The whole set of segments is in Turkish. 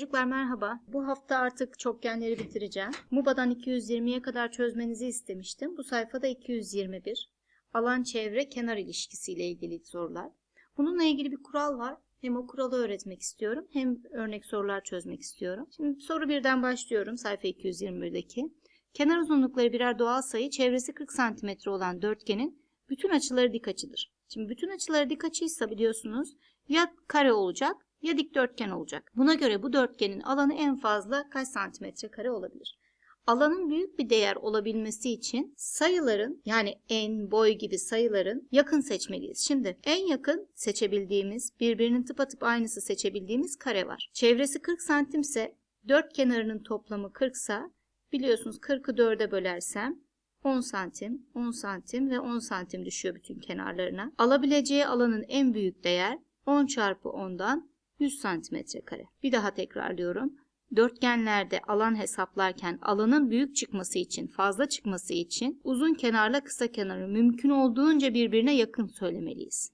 Çocuklar merhaba. Bu hafta artık çokgenleri bitireceğim. MUBA'dan 220'ye kadar çözmenizi istemiştim. Bu sayfada 221. Alan çevre kenar ilişkisiyle ilgili sorular. Bununla ilgili bir kural var. Hem o kuralı öğretmek istiyorum hem örnek sorular çözmek istiyorum. Şimdi soru birden başlıyorum sayfa 221'deki. Kenar uzunlukları birer doğal sayı, çevresi 40 cm olan dörtgenin bütün açıları dik açıdır. Şimdi bütün açıları dik açıysa biliyorsunuz ya kare olacak ya dikdörtgen olacak. Buna göre bu dörtgenin alanı en fazla kaç santimetre kare olabilir? Alanın büyük bir değer olabilmesi için sayıların yani en, boy gibi sayıların yakın seçmeliyiz. Şimdi en yakın seçebildiğimiz, birbirinin tıpatıp aynısı seçebildiğimiz kare var. Çevresi 40 santimse dört kenarının toplamı 40 sa biliyorsunuz 40'ı 4'e bölersem 10 santim, 10 santim ve 10 santim düşüyor bütün kenarlarına. Alabileceği alanın en büyük değer 10 çarpı 10'dan 100 santimetre kare. Bir daha tekrarlıyorum. Dörtgenlerde alan hesaplarken alanın büyük çıkması için, fazla çıkması için uzun kenarla kısa kenarı mümkün olduğunca birbirine yakın söylemeliyiz.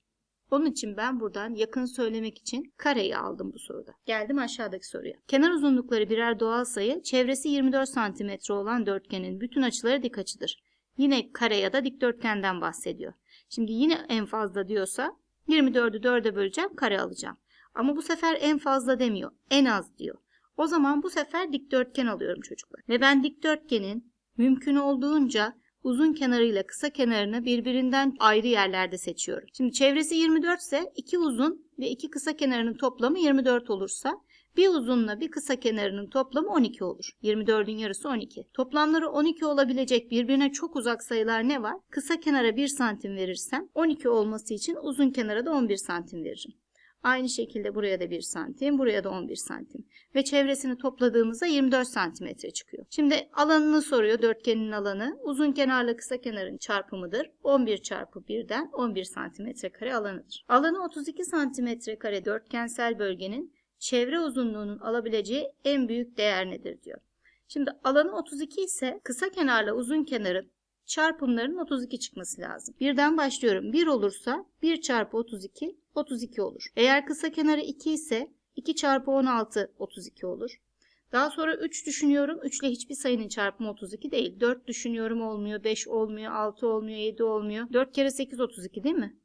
Onun için ben buradan yakın söylemek için kareyi aldım bu soruda. Geldim aşağıdaki soruya. Kenar uzunlukları birer doğal sayı, çevresi 24 cm olan dörtgenin bütün açıları dik açıdır. Yine kare ya da dikdörtgenden bahsediyor. Şimdi yine en fazla diyorsa 24'ü 4'e böleceğim, kare alacağım. Ama bu sefer en fazla demiyor, en az diyor. O zaman bu sefer dikdörtgen alıyorum çocuklar. Ve ben dikdörtgenin mümkün olduğunca uzun kenarıyla kısa kenarını birbirinden ayrı yerlerde seçiyorum. Şimdi çevresi 24 ise iki uzun ve iki kısa kenarının toplamı 24 olursa bir uzunla bir kısa kenarının toplamı 12 olur. 24'ün yarısı 12. Toplamları 12 olabilecek birbirine çok uzak sayılar ne var? Kısa kenara 1 santim verirsem 12 olması için uzun kenara da 11 santim veririm. Aynı şekilde buraya da 1 santim, buraya da 11 santim. Ve çevresini topladığımızda 24 santimetre çıkıyor. Şimdi alanını soruyor dörtgenin alanı. Uzun kenarla kısa kenarın çarpımıdır. 11 çarpı 1'den 11 santimetre kare alanıdır. Alanı 32 santimetre kare dörtgensel bölgenin çevre uzunluğunun alabileceği en büyük değer nedir diyor. Şimdi alanı 32 ise kısa kenarla uzun kenarın çarpımlarının 32 çıkması lazım. Birden başlıyorum. 1 olursa 1 çarpı 32 32 olur. Eğer kısa kenarı 2 ise 2 çarpı 16 32 olur. Daha sonra 3 düşünüyorum. 3 ile hiçbir sayının çarpımı 32 değil. 4 düşünüyorum olmuyor. 5 olmuyor. 6 olmuyor. 7 olmuyor. 4 kere 8 32 değil mi?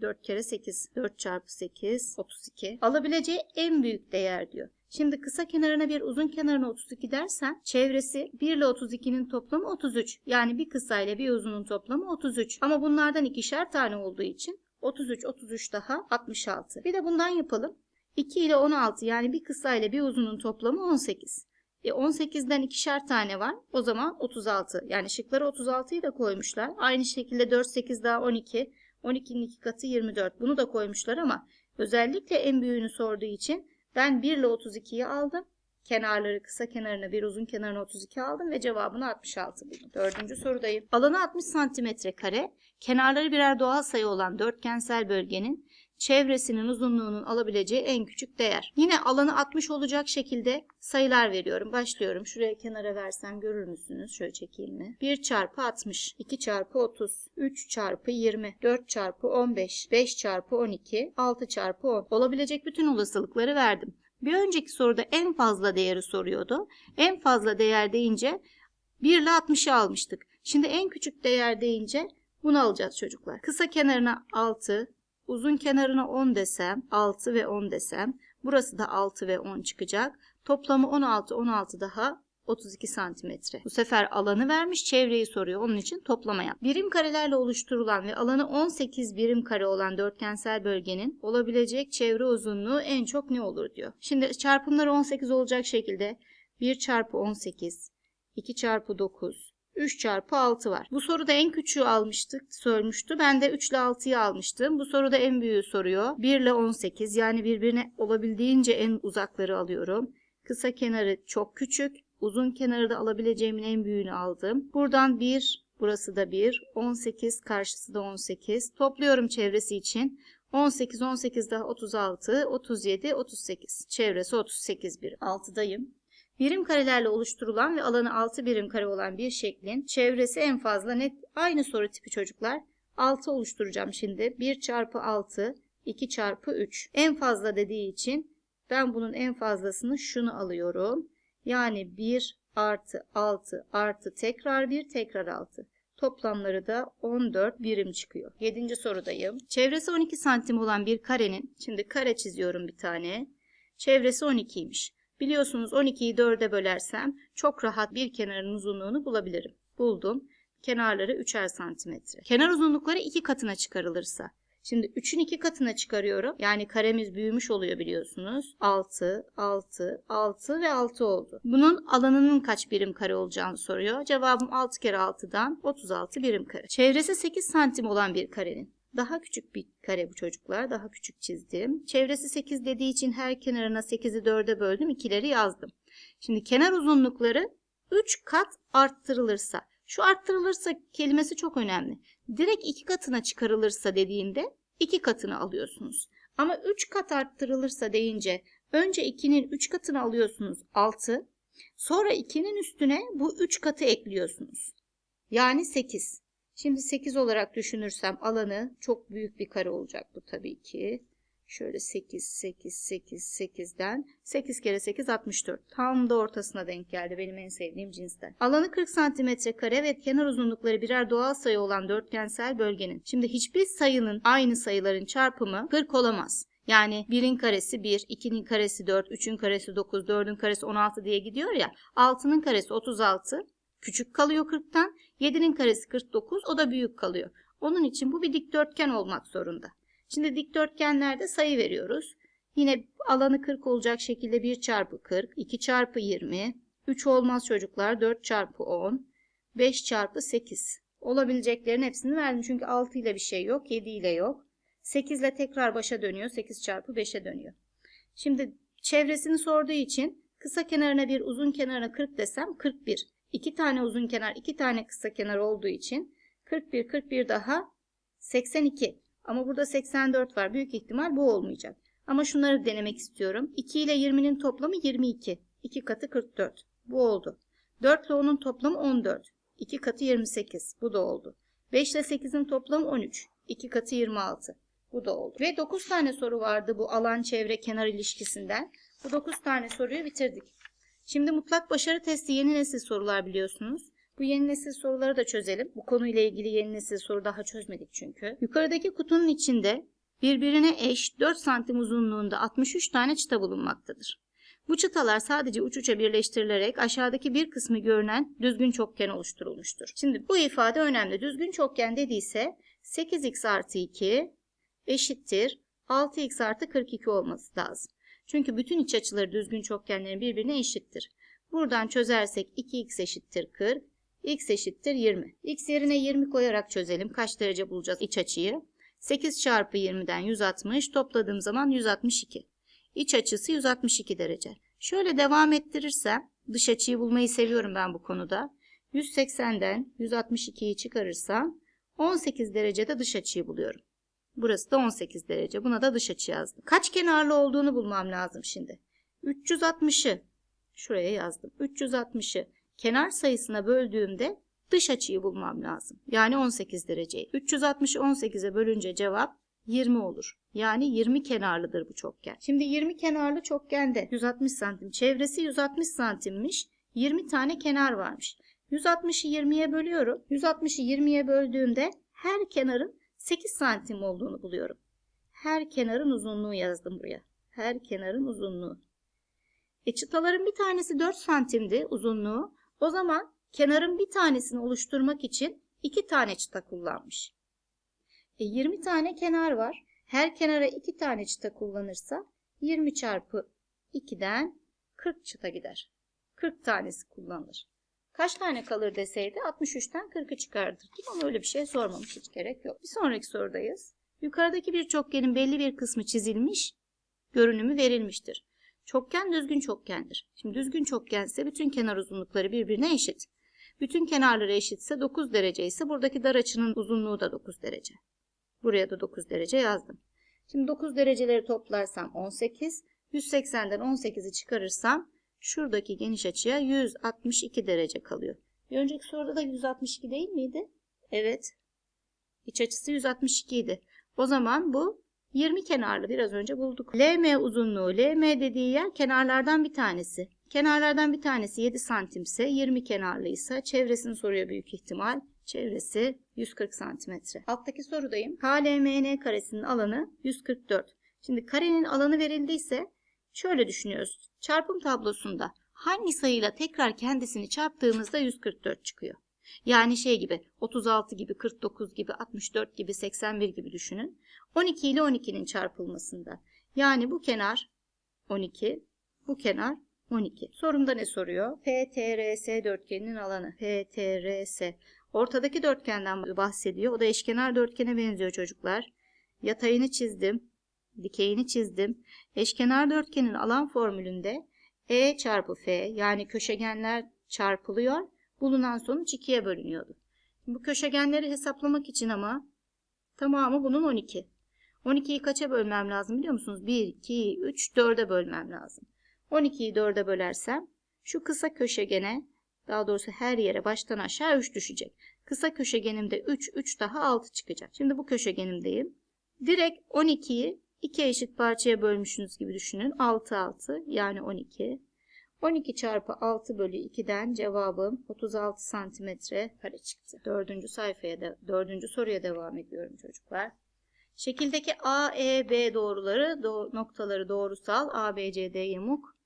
4 kere 8. 4 çarpı 8 32. Alabileceği en büyük değer diyor. Şimdi kısa kenarına bir uzun kenarına 32 dersen çevresi 1 ile 32'nin toplamı 33. Yani bir kısa ile bir uzunun toplamı 33. Ama bunlardan ikişer tane olduğu için 33, 33 daha 66. Bir de bundan yapalım. 2 ile 16 yani bir kısa ile bir uzunun toplamı 18. E 18'den ikişer tane var. O zaman 36. Yani şıkları 36'yı da koymuşlar. Aynı şekilde 4, 8 daha 12. 12'nin iki katı 24. Bunu da koymuşlar ama özellikle en büyüğünü sorduğu için ben 1 ile 32'yi aldım. Kenarları kısa kenarına bir uzun kenarına 32 aldım ve cevabını 66 buldum. Dördüncü sorudayım. Alanı 60 santimetre kare, kenarları birer doğal sayı olan dörtgensel bölgenin çevresinin uzunluğunun alabileceği en küçük değer. Yine alanı 60 olacak şekilde sayılar veriyorum. Başlıyorum. Şuraya kenara versem görür müsünüz? Şöyle çekeyim mi? 1 çarpı 60, 2 çarpı 30, 3 çarpı 20, 4 çarpı 15, 5 çarpı 12, 6 çarpı 10. Olabilecek bütün olasılıkları verdim. Bir önceki soruda en fazla değeri soruyordu. En fazla değer deyince 1 ile 60'ı almıştık. Şimdi en küçük değer deyince bunu alacağız çocuklar. Kısa kenarına 6, uzun kenarına 10 desem, 6 ve 10 desem, burası da 6 ve 10 çıkacak. Toplamı 16, 16 daha 32 santimetre. Bu sefer alanı vermiş, çevreyi soruyor. Onun için toplama yap. Birim karelerle oluşturulan ve alanı 18 birim kare olan dörtgensel bölgenin olabilecek çevre uzunluğu en çok ne olur diyor. Şimdi çarpımları 18 olacak şekilde 1 çarpı 18, 2 çarpı 9, 3 çarpı 6 var. Bu soruda en küçüğü almıştık, sormuştu. Ben de 3 ile 6'yı almıştım. Bu soruda en büyüğü soruyor. 1 ile 18 yani birbirine olabildiğince en uzakları alıyorum. Kısa kenarı çok küçük. Uzun kenarı da alabileceğimin en büyüğünü aldım. Buradan 1, burası da 1. 18, karşısı da 18. Topluyorum çevresi için. 18, 18 daha 36, 37, 38. Çevresi 38 bir. 6'dayım. Birim karelerle oluşturulan ve alanı 6 birim kare olan bir şeklin çevresi en fazla net aynı soru tipi çocuklar. 6 oluşturacağım şimdi. 1 çarpı 6, 2 çarpı 3. En fazla dediği için Ben bunun en fazlasını şunu alıyorum. Yani 1 artı 6 artı tekrar 1 tekrar 6. Toplamları da 14 birim çıkıyor. 7. sorudayım. Çevresi 12 santim olan bir karenin, şimdi kare çiziyorum bir tane. Çevresi 12'ymiş. Biliyorsunuz 12'yi 4'e bölersem çok rahat bir kenarın uzunluğunu bulabilirim. Buldum. Kenarları 3'er santimetre. Kenar uzunlukları 2 katına çıkarılırsa. Şimdi 3'ün 2 katına çıkarıyorum. Yani karemiz büyümüş oluyor biliyorsunuz. 6, 6, 6 ve 6 oldu. Bunun alanının kaç birim kare olacağını soruyor. Cevabım 6 kere 6'dan 36 birim kare. Çevresi 8 santim olan bir karenin. Daha küçük bir kare bu çocuklar. Daha küçük çizdim. Çevresi 8 dediği için her kenarına 8'i 4'e böldüm. ikileri yazdım. Şimdi kenar uzunlukları 3 kat arttırılırsa. Şu arttırılırsa kelimesi çok önemli. Direkt 2 katına çıkarılırsa dediğinde 2 katını alıyorsunuz. Ama 3 kat arttırılırsa deyince önce 2'nin 3 katını alıyorsunuz 6. Sonra 2'nin üstüne bu 3 katı ekliyorsunuz. Yani 8. Şimdi 8 olarak düşünürsem alanı çok büyük bir kare olacak bu tabii ki. Şöyle 8, 8, 8, 8'den 8 kere 8 64. Tam da ortasına denk geldi benim en sevdiğim cinsten. Alanı 40 santimetre kare ve kenar uzunlukları birer doğal sayı olan dörtgensel bölgenin. Şimdi hiçbir sayının aynı sayıların çarpımı 40 olamaz. Yani 1'in karesi 1, 2'nin karesi 4, 3'ün karesi 9, 4'ün karesi 16 diye gidiyor ya. 6'nın karesi 36, küçük kalıyor 40'tan. 7'nin karesi 49, o da büyük kalıyor. Onun için bu bir dikdörtgen olmak zorunda. Şimdi dikdörtgenlerde sayı veriyoruz. Yine alanı 40 olacak şekilde 1 çarpı 40, 2 çarpı 20, 3 olmaz çocuklar 4 çarpı 10, 5 çarpı 8. Olabileceklerin hepsini verdim çünkü 6 ile bir şey yok, 7 ile yok. 8 ile tekrar başa dönüyor, 8 çarpı 5'e dönüyor. Şimdi çevresini sorduğu için kısa kenarına bir uzun kenarına 40 desem 41. 2 tane uzun kenar, 2 tane kısa kenar olduğu için 41, 41 daha 82. Ama burada 84 var. Büyük ihtimal bu olmayacak. Ama şunları denemek istiyorum. 2 ile 20'nin toplamı 22. 2 katı 44. Bu oldu. 4 ile 10'un toplamı 14. 2 katı 28. Bu da oldu. 5 ile 8'in toplamı 13. 2 katı 26. Bu da oldu. Ve 9 tane soru vardı bu alan çevre kenar ilişkisinden. Bu 9 tane soruyu bitirdik. Şimdi mutlak başarı testi yeni nesil sorular biliyorsunuz. Bu yeni nesil soruları da çözelim. Bu konuyla ilgili yeni nesil soru daha çözmedik çünkü. Yukarıdaki kutunun içinde birbirine eş 4 santim uzunluğunda 63 tane çıta bulunmaktadır. Bu çıtalar sadece uç uça birleştirilerek aşağıdaki bir kısmı görünen düzgün çokgen oluşturulmuştur. Şimdi bu ifade önemli. Düzgün çokgen dediyse 8x artı 2 eşittir 6x artı 42 olması lazım. Çünkü bütün iç açıları düzgün çokgenlerin birbirine eşittir. Buradan çözersek 2x eşittir 40, x eşittir 20. x yerine 20 koyarak çözelim. Kaç derece bulacağız iç açıyı? 8 çarpı 20'den 160 topladığım zaman 162. İç açısı 162 derece. Şöyle devam ettirirsem dış açıyı bulmayı seviyorum ben bu konuda. 180'den 162'yi çıkarırsam 18 derecede dış açıyı buluyorum. Burası da 18 derece. Buna da dış açı yazdım. Kaç kenarlı olduğunu bulmam lazım şimdi. 360'ı şuraya yazdım. 360'ı kenar sayısına böldüğümde dış açıyı bulmam lazım. Yani 18 dereceyi. 360'ı 18'e bölünce cevap 20 olur. Yani 20 kenarlıdır bu çokgen. Şimdi 20 kenarlı çokgende 160 santim. Çevresi 160 santimmiş. 20 tane kenar varmış. 160'ı 20'ye bölüyorum. 160'ı 20'ye böldüğümde her kenarın 8 santim olduğunu buluyorum. Her kenarın uzunluğu yazdım buraya. Her kenarın uzunluğu. E çıtaların bir tanesi 4 santimdi uzunluğu. O zaman kenarın bir tanesini oluşturmak için 2 tane çıta kullanmış. E 20 tane kenar var. Her kenara 2 tane çıta kullanırsa 20 çarpı 2'den 40 çıta gider. 40 tanesi kullanılır. Kaç tane kalır deseydi 63'ten 40'ı çıkartırdım ama öyle bir şey sormamış hiç gerek yok. Bir sonraki sorudayız. Yukarıdaki bir çokgenin belli bir kısmı çizilmiş, görünümü verilmiştir. Çokgen düzgün çokgendir. Şimdi düzgün çokgense bütün kenar uzunlukları birbirine eşit. Bütün kenarları eşitse 9 derece ise buradaki dar açının uzunluğu da 9 derece. Buraya da 9 derece yazdım. Şimdi 9 dereceleri toplarsam 18, 180'den 18'i çıkarırsam şuradaki geniş açıya 162 derece kalıyor. Bir önceki soruda da 162 değil miydi? Evet. İç açısı 162 idi. O zaman bu 20 kenarlı biraz önce bulduk. LM uzunluğu LM dediği yer kenarlardan bir tanesi. Kenarlardan bir tanesi 7 santimse 20 kenarlıysa çevresini soruyor büyük ihtimal. Çevresi 140 santimetre. Alttaki sorudayım. KLMN karesinin alanı 144. Şimdi karenin alanı verildiyse şöyle düşünüyoruz. Çarpım tablosunda hangi sayıyla tekrar kendisini çarptığımızda 144 çıkıyor. Yani şey gibi 36 gibi 49 gibi 64 gibi 81 gibi düşünün. 12 ile 12'nin çarpılmasında. Yani bu kenar 12, bu kenar 12. Sorumda ne soruyor? PTRS dörtgeninin alanı. PTRS. Ortadaki dörtgenden bahsediyor. O da eşkenar dörtgene benziyor çocuklar. Yatayını çizdim. Dikeyini çizdim. Eşkenar dörtgenin alan formülünde E çarpı F yani köşegenler çarpılıyor. Bulunan sonuç 2'ye bölünüyordu. Bu köşegenleri hesaplamak için ama tamamı bunun 12. 12'yi kaça bölmem lazım biliyor musunuz? 1, 2, 3, 4'e bölmem lazım. 12'yi 4'e bölersem şu kısa köşegene daha doğrusu her yere baştan aşağı 3 düşecek. Kısa köşegenimde 3, 3 daha 6 çıkacak. Şimdi bu köşegenimdeyim. Direkt 12'yi 2 eşit parçaya bölmüşsünüz gibi düşünün. 6, 6 yani 12. 12 çarpı 6 bölü 2'den cevabım 36 santimetre kare çıktı. Dördüncü sayfaya da dördüncü soruya devam ediyorum çocuklar. Şekildeki A, E, B doğruları do noktaları doğrusal A, B, C, D yamuk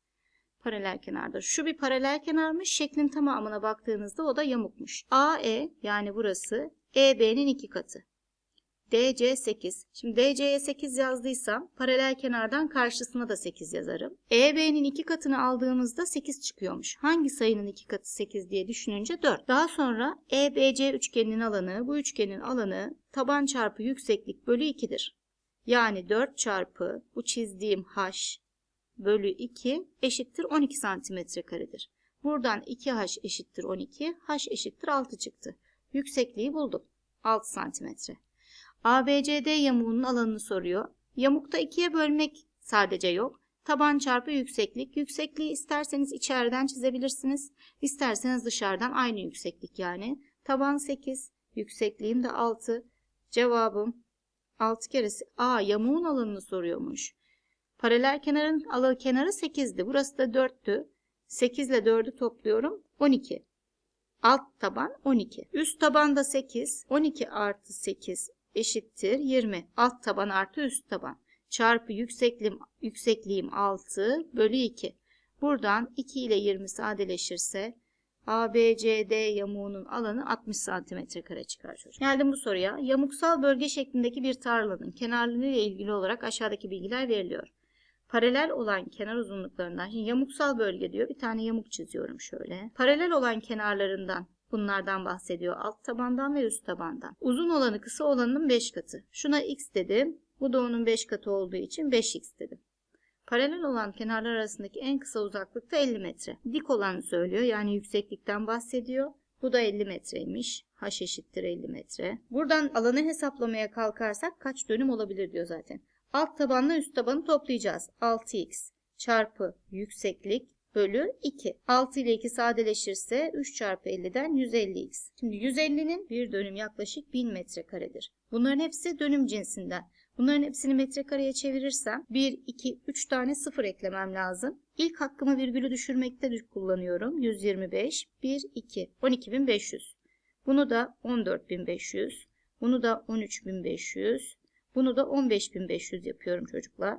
paralel kenardır. Şu bir paralel kenarmış. Şeklin tamamına baktığınızda o da yamukmuş. A, E yani burası E, B'nin iki katı. DC 8. Şimdi DC'ye 8 yazdıysam paralel kenardan karşısına da 8 yazarım. EB'nin iki katını aldığımızda 8 çıkıyormuş. Hangi sayının iki katı 8 diye düşününce 4. Daha sonra EBC üçgeninin alanı, bu üçgenin alanı taban çarpı yükseklik bölü 2'dir. Yani 4 çarpı bu çizdiğim h bölü 2 eşittir 12 santimetre karedir. Buradan 2h eşittir 12, h eşittir 6 çıktı. Yüksekliği buldum. 6 santimetre. ABCD yamuğunun alanını soruyor. Yamukta ikiye bölmek sadece yok. Taban çarpı yükseklik. Yüksekliği isterseniz içeriden çizebilirsiniz. İsterseniz dışarıdan aynı yükseklik yani. Taban 8, yüksekliğim de 6. Cevabım 6 keresi A yamuğun alanını soruyormuş. Paralel kenarın alanı kenarı 8'di. Burası da 4'tü. 8 ile 4'ü topluyorum. 12. Alt taban 12. Üst taban da 8. 12 artı 8 eşittir 20. Alt taban artı üst taban. Çarpı yüksekliğim, yüksekliğim 6 bölü 2. Buradan 2 ile 20 sadeleşirse ABCD yamuğunun alanı 60 santimetre kare çıkar çocuk. Geldim bu soruya. Yamuksal bölge şeklindeki bir tarlanın kenarları ile ilgili olarak aşağıdaki bilgiler veriliyor. Paralel olan kenar uzunluklarından, şimdi yamuksal bölge diyor. Bir tane yamuk çiziyorum şöyle. Paralel olan kenarlarından Bunlardan bahsediyor. Alt tabandan ve üst tabandan. Uzun olanı kısa olanın 5 katı. Şuna x dedim. Bu da onun 5 katı olduğu için 5x dedim. Paralel olan kenarlar arasındaki en kısa uzaklık da 50 metre. Dik olanı söylüyor. Yani yükseklikten bahsediyor. Bu da 50 metreymiş. H eşittir 50 metre. Buradan alanı hesaplamaya kalkarsak kaç dönüm olabilir diyor zaten. Alt tabanla üst tabanı toplayacağız. 6x çarpı yükseklik bölü 2. 6 ile 2 sadeleşirse 3 çarpı 50'den 150x. Şimdi 150'nin bir dönüm yaklaşık 1000 metrekaredir. Bunların hepsi dönüm cinsinden. Bunların hepsini metrekareye çevirirsem 1, 2, 3 tane sıfır eklemem lazım. İlk hakkımı virgülü düşürmekte kullanıyorum. 125, 1, 2, 12500. Bunu da 14500. Bunu da 13500. Bunu da 15500 yapıyorum çocuklar.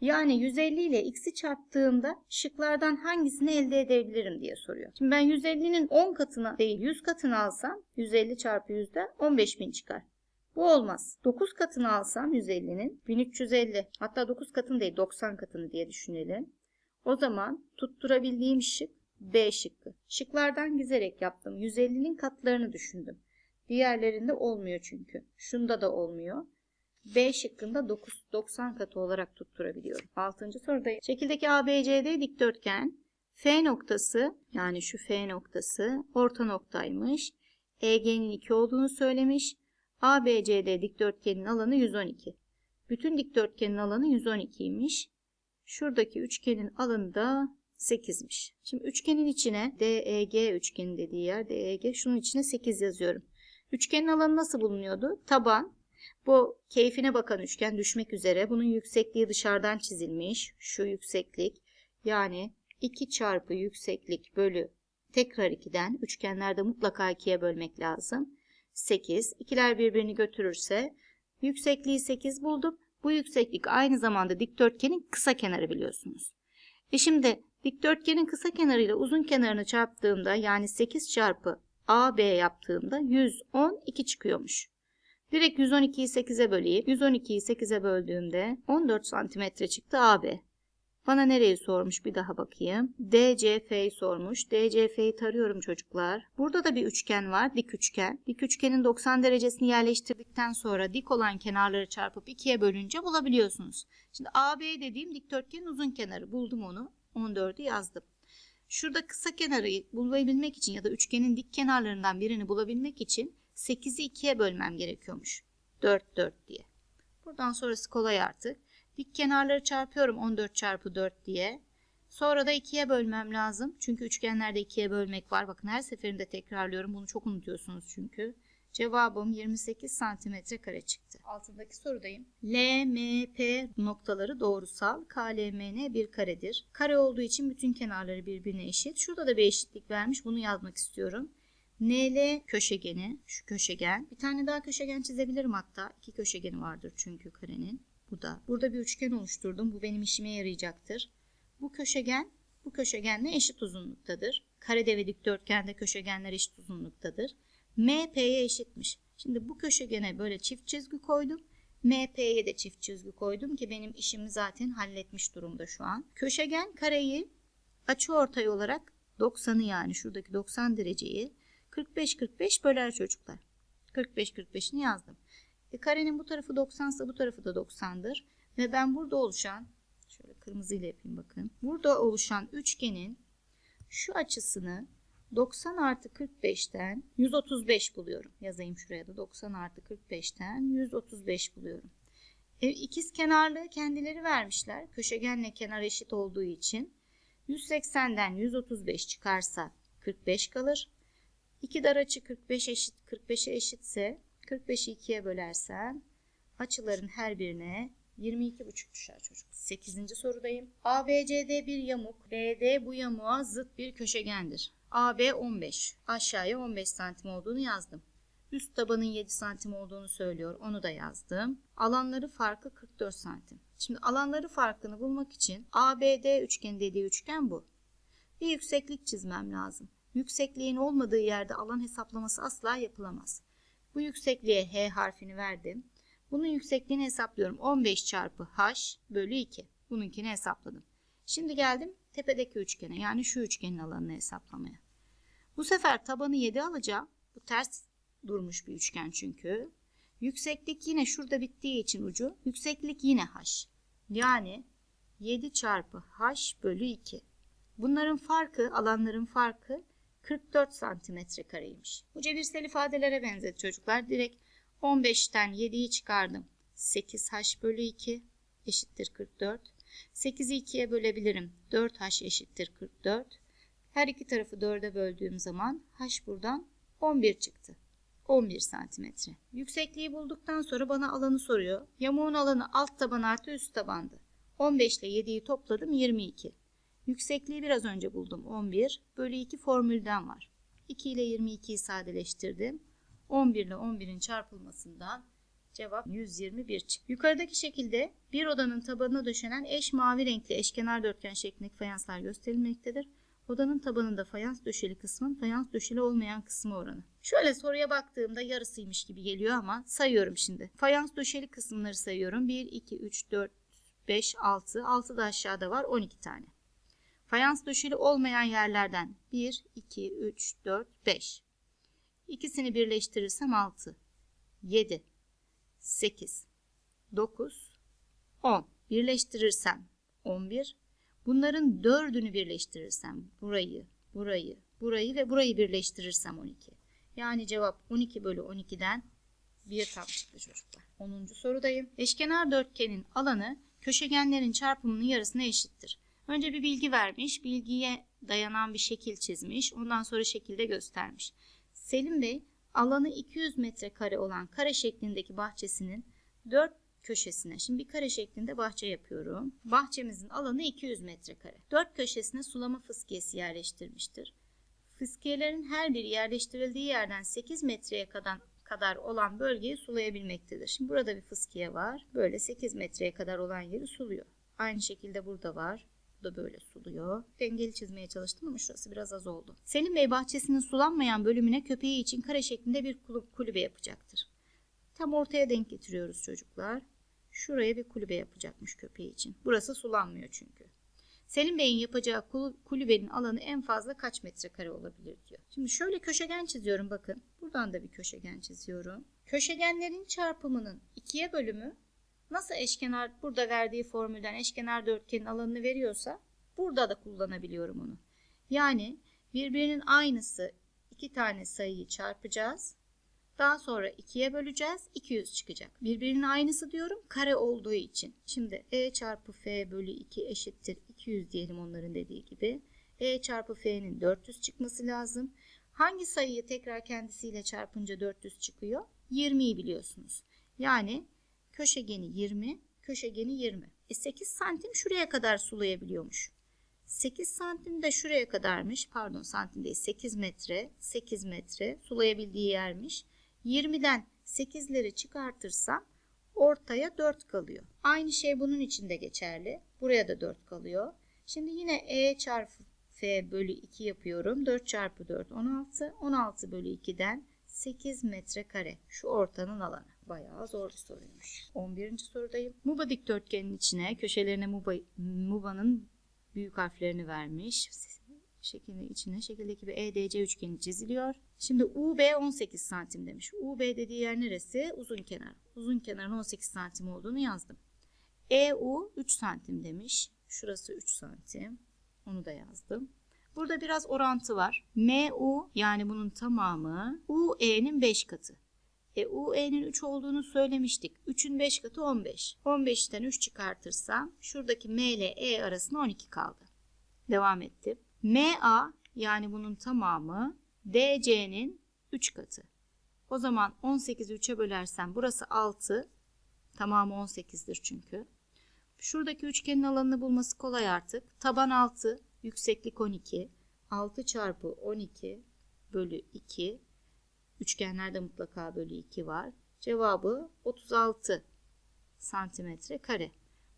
Yani 150 ile x'i çarptığımda şıklardan hangisini elde edebilirim diye soruyor. Şimdi ben 150'nin 10 katına değil 100 katını alsam 150 çarpı 100'den 15.000 çıkar. Bu olmaz. 9 katını alsam 150'nin 1350 hatta 9 katını değil 90 katını diye düşünelim. O zaman tutturabildiğim şık B şıkkı. Şıklardan gizerek yaptım. 150'nin katlarını düşündüm. Diğerlerinde olmuyor çünkü. Şunda da olmuyor. B şıkkında 9, 90 katı olarak tutturabiliyorum. 6. soruda şekildeki ABCD dikdörtgen F noktası yani şu F noktası orta noktaymış. EG'nin 2 olduğunu söylemiş. ABCD dikdörtgenin alanı 112. Bütün dikdörtgenin alanı 112'ymiş. Şuradaki üçgenin alanı da 8'miş. Şimdi üçgenin içine DEG üçgeni dediği yer DEG şunun içine 8 yazıyorum. Üçgenin alanı nasıl bulunuyordu? Taban Bu keyfine bakan üçgen düşmek üzere. Bunun yüksekliği dışarıdan çizilmiş. Şu yükseklik yani 2 çarpı yükseklik bölü tekrar 2'den üçgenlerde mutlaka 2'ye bölmek lazım. 8. İkiler birbirini götürürse yüksekliği 8 buldum. Bu yükseklik aynı zamanda dikdörtgenin kısa kenarı biliyorsunuz. E şimdi dikdörtgenin kısa kenarıyla uzun kenarını çarptığımda yani 8 çarpı AB yaptığımda 112 çıkıyormuş. Direkt 112'yi 8'e böleyim. 112'yi 8'e böldüğümde 14 santimetre çıktı AB. Bana nereyi sormuş bir daha bakayım. DCF'yi sormuş. DCF'yi tarıyorum çocuklar. Burada da bir üçgen var. Dik üçgen. Dik üçgenin 90 derecesini yerleştirdikten sonra dik olan kenarları çarpıp ikiye bölünce bulabiliyorsunuz. Şimdi AB dediğim dikdörtgenin uzun kenarı. Buldum onu. 14'ü yazdım. Şurada kısa kenarı bulabilmek için ya da üçgenin dik kenarlarından birini bulabilmek için 8'i 2'ye bölmem gerekiyormuş. 4 4 diye. Buradan sonrası kolay artık. Dik kenarları çarpıyorum 14 çarpı 4 diye. Sonra da 2'ye bölmem lazım. Çünkü üçgenlerde 2'ye bölmek var. Bakın her seferinde tekrarlıyorum. Bunu çok unutuyorsunuz çünkü. Cevabım 28 santimetre kare çıktı. Altındaki sorudayım. L, M, P noktaları doğrusal. K, L, M, N bir karedir. Kare olduğu için bütün kenarları birbirine eşit. Şurada da bir eşitlik vermiş. Bunu yazmak istiyorum. NL köşegeni, şu köşegen. Bir tane daha köşegen çizebilirim hatta. İki köşegeni vardır çünkü karenin. Bu da. Burada bir üçgen oluşturdum. Bu benim işime yarayacaktır. Bu köşegen bu köşegenle eşit uzunluktadır. Karede ve dikdörtgende köşegenler eşit uzunluktadır. MP'ye eşitmiş. Şimdi bu köşegene böyle çift çizgi koydum. MP'ye de çift çizgi koydum ki benim işimi zaten halletmiş durumda şu an. Köşegen kareyi açıortay olarak 90'ı yani şuradaki 90 dereceyi 45-45 böler çocuklar. 45-45'ini yazdım. E, karenin bu tarafı 90 ise bu tarafı da 90'dır. Ve ben burada oluşan, şöyle kırmızıyla yapayım bakın. Burada oluşan üçgenin şu açısını 90 artı 45'ten 135 buluyorum. Yazayım şuraya da 90 artı 45'ten 135 buluyorum. E, ikiz kenarlığı kendileri vermişler. Köşegenle kenar eşit olduğu için 180'den 135 çıkarsa 45 kalır. İki dar açı 45 eşit 45'e eşitse 45'i 2'ye bölersen açıların her birine 22,5 düşer çocuk. 8. sorudayım. ABCD bir yamuk. BD bu yamuğa zıt bir köşegendir. AB 15. Aşağıya 15 santim olduğunu yazdım. Üst tabanın 7 santim olduğunu söylüyor. Onu da yazdım. Alanları farkı 44 santim. Şimdi alanları farkını bulmak için ABD üçgen dediği üçgen bu. Bir yükseklik çizmem lazım. Yüksekliğin olmadığı yerde alan hesaplaması asla yapılamaz. Bu yüksekliğe H harfini verdim. Bunun yüksekliğini hesaplıyorum. 15 çarpı H bölü 2. Bununkini hesapladım. Şimdi geldim tepedeki üçgene yani şu üçgenin alanını hesaplamaya. Bu sefer tabanı 7 alacağım. Bu ters durmuş bir üçgen çünkü. Yükseklik yine şurada bittiği için ucu. Yükseklik yine H. Yani 7 çarpı H bölü 2. Bunların farkı, alanların farkı 44 santimetre kareymiş. Bu cebirsel ifadelere benzedi çocuklar. Direkt 15'ten 7'yi çıkardım. 8h bölü 2 eşittir 44. 8'i 2'ye bölebilirim. 4h eşittir 44. Her iki tarafı 4'e böldüğüm zaman h buradan 11 çıktı. 11 santimetre. Yüksekliği bulduktan sonra bana alanı soruyor. Yamuğun alanı alt taban artı üst tabandı. 15 ile 7'yi topladım 22. Yüksekliği biraz önce buldum 11 bölü 2 formülden var. 2 ile 22'yi sadeleştirdim. 11 ile 11'in çarpılmasından cevap 121 çıktı. Yukarıdaki şekilde bir odanın tabanına döşenen eş mavi renkli eşkenar dörtgen şeklindeki fayanslar gösterilmektedir. Odanın tabanında fayans döşeli kısmın fayans döşeli olmayan kısmı oranı. Şöyle soruya baktığımda yarısıymış gibi geliyor ama sayıyorum şimdi. Fayans döşeli kısımları sayıyorum. 1, 2, 3, 4, 5, 6. 6 da aşağıda var 12 tane. Fayans döşeli olmayan yerlerden 1, 2, 3, 4, 5. İkisini birleştirirsem 6, 7, 8, 9, 10. Birleştirirsem 11. Bunların dördünü birleştirirsem burayı, burayı, burayı ve burayı birleştirirsem 12. Yani cevap 12 bölü 12'den 1 tam çıktı çocuklar. 10. sorudayım. Eşkenar dörtgenin alanı köşegenlerin çarpımının yarısına eşittir. Önce bir bilgi vermiş, bilgiye dayanan bir şekil çizmiş, ondan sonra şekilde göstermiş. Selim Bey alanı 200 metrekare olan kare şeklindeki bahçesinin 4 köşesine, şimdi bir kare şeklinde bahçe yapıyorum. Bahçemizin alanı 200 metrekare. 4 köşesine sulama fıskiyesi yerleştirmiştir. Fıskiyelerin her biri yerleştirildiği yerden 8 metreye kadar kadar olan bölgeyi sulayabilmektedir. Şimdi burada bir fıskiye var. Böyle 8 metreye kadar olan yeri suluyor. Aynı şekilde burada var. Bu da böyle suluyor. Dengeli çizmeye çalıştım ama şurası biraz az oldu. Selim Bey bahçesinin sulanmayan bölümüne köpeği için kare şeklinde bir kulübe yapacaktır. Tam ortaya denk getiriyoruz çocuklar. Şuraya bir kulübe yapacakmış köpeği için. Burası sulanmıyor çünkü. Selim Bey'in yapacağı kul- kulübenin alanı en fazla kaç metrekare olabilir diyor. Şimdi şöyle köşegen çiziyorum bakın. Buradan da bir köşegen çiziyorum. Köşegenlerin çarpımının ikiye bölümü nasıl eşkenar burada verdiği formülden eşkenar dörtgenin alanını veriyorsa burada da kullanabiliyorum onu. Yani birbirinin aynısı iki tane sayıyı çarpacağız. Daha sonra ikiye böleceğiz. 200 çıkacak. Birbirinin aynısı diyorum kare olduğu için. Şimdi e çarpı f bölü 2 eşittir 200 diyelim onların dediği gibi. e çarpı f'nin 400 çıkması lazım. Hangi sayıyı tekrar kendisiyle çarpınca 400 çıkıyor? 20'yi biliyorsunuz. Yani köşegeni 20, köşegeni 20. E 8 santim şuraya kadar sulayabiliyormuş. 8 santim de şuraya kadarmış. Pardon santim değil 8 metre. 8 metre sulayabildiği yermiş. 20'den 8'leri çıkartırsam ortaya 4 kalıyor. Aynı şey bunun için de geçerli. Buraya da 4 kalıyor. Şimdi yine E çarpı F bölü 2 yapıyorum. 4 çarpı 4 16. 16 bölü 2'den 8 metrekare. Şu ortanın alanı. Bayağı zor bir soruymuş. 11. sorudayım. Muba dikdörtgenin içine köşelerine Muba, Muba'nın büyük harflerini vermiş. Şeklin içine şekildeki bir EDC üçgeni çiziliyor. Şimdi UB 18 santim demiş. UB dediği yer neresi? Uzun kenar. Uzun kenarın 18 santim olduğunu yazdım. EU 3 santim demiş. Şurası 3 santim. Onu da yazdım. Burada biraz orantı var. MU yani bunun tamamı UE'nin 5 katı. E, UE'nin 3 olduğunu söylemiştik. 3'ün 5 katı 15. 15'ten 3 çıkartırsam şuradaki M ile E arasında 12 kaldı. Devam ettim. MA yani bunun tamamı DC'nin 3 katı. O zaman 18'i 3'e bölersem burası 6. Tamamı 18'dir çünkü. Şuradaki üçgenin alanını bulması kolay artık. Taban 6, yükseklik 12. 6 çarpı 12 bölü 2. Üçgenlerde mutlaka bölü 2 var. Cevabı 36 santimetre kare.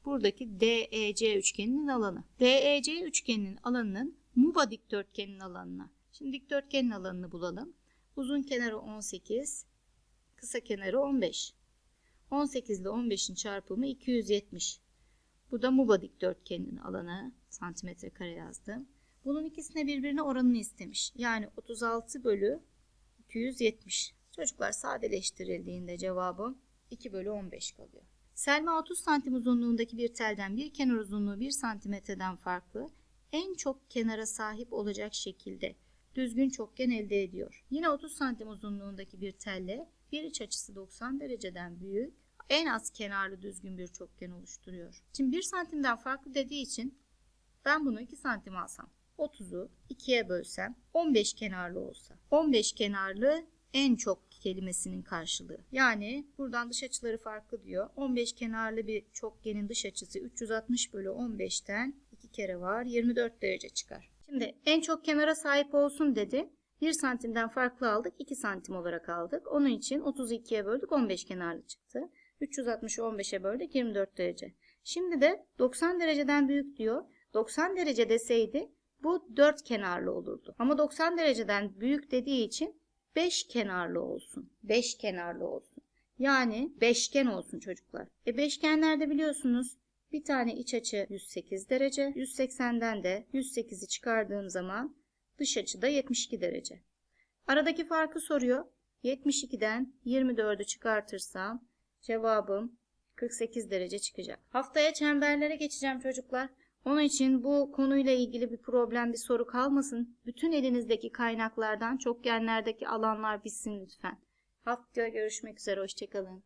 Buradaki DEC üçgeninin alanı. DEC üçgeninin alanının MUBA dikdörtgenin alanına. Şimdi dikdörtgenin alanını bulalım. Uzun kenarı 18, kısa kenarı 15. 18 ile 15'in çarpımı 270. Bu da MUBA dikdörtgenin alanı. Santimetre kare yazdım. Bunun ikisine birbirine oranını istemiş. Yani 36 bölü 270. Çocuklar sadeleştirildiğinde cevabı 2 bölü 15 kalıyor. Selma 30 santim uzunluğundaki bir telden bir kenar uzunluğu 1 santimetreden farklı en çok kenara sahip olacak şekilde düzgün çokgen elde ediyor. Yine 30 santim uzunluğundaki bir telle bir iç açısı 90 dereceden büyük en az kenarlı düzgün bir çokgen oluşturuyor. Şimdi 1 santimden farklı dediği için ben bunu 2 santim alsam 30'u 2'ye bölsem 15 kenarlı olsa 15 kenarlı en çok kelimesinin karşılığı. Yani buradan dış açıları farklı diyor. 15 kenarlı bir çokgenin dış açısı 360 bölü 15'ten 2 kere var 24 derece çıkar. Şimdi en çok kenara sahip olsun dedi. 1 santimden farklı aldık 2 santim olarak aldık. Onun için 32'ye böldük 15 kenarlı çıktı. 360'ı 15'e böldük 24 derece. Şimdi de 90 dereceden büyük diyor. 90 derece deseydi bu 4 kenarlı olurdu. Ama 90 dereceden büyük dediği için 5 kenarlı olsun. 5 kenarlı olsun. Yani beşgen olsun çocuklar. E beşgenlerde biliyorsunuz bir tane iç açı 108 derece. 180'den de 108'i çıkardığım zaman dış açı da 72 derece. Aradaki farkı soruyor. 72'den 24'ü çıkartırsam cevabım 48 derece çıkacak. Haftaya çemberlere geçeceğim çocuklar. Onun için bu konuyla ilgili bir problem, bir soru kalmasın. Bütün elinizdeki kaynaklardan çokgenlerdeki alanlar bitsin lütfen. Haftaya görüşmek üzere, hoşçakalın.